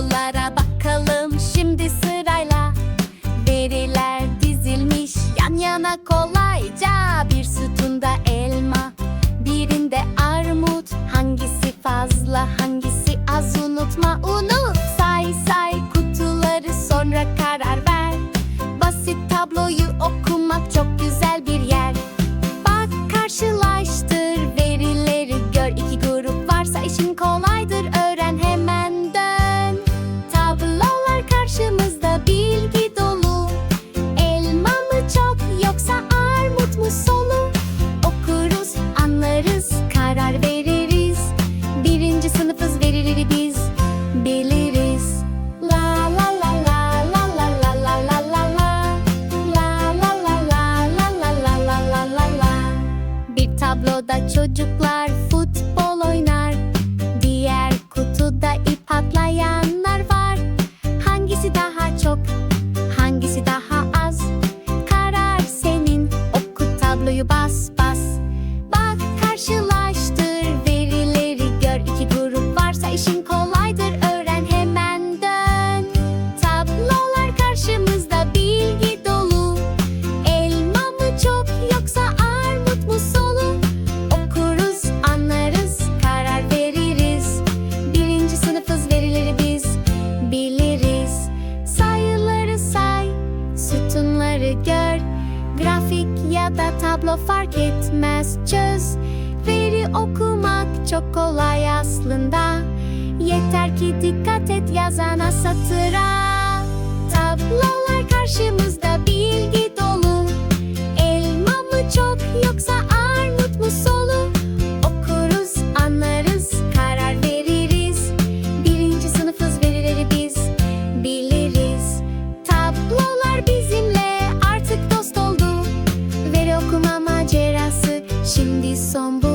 Sorulara bakalım şimdi sırayla. Veriler dizilmiş yan yana kolayca Bir sütunda elma. Birinde armut Hangisi fazla hangisi az unutma. Unut Say say kutuları sonra karar ver. Basit tabloyu okumak çok güzel bir yer. Bak karşılaştır verileri gör iki grup varsa işin kolaydır öğren. Tabloda çocuklar futbol oynar. Diğer kutuda ip atlayanlar var. Hangisi daha çok? Hangisi daha az? Karar senin. Oku tabloyu bas bas. Bak karşılaştır gör. Grafik ya da tablo fark etmez çöz. Veri okumak çok kolay aslında. Yeter ki dikkat et yazana satıra. Tablolar karşımızda somebody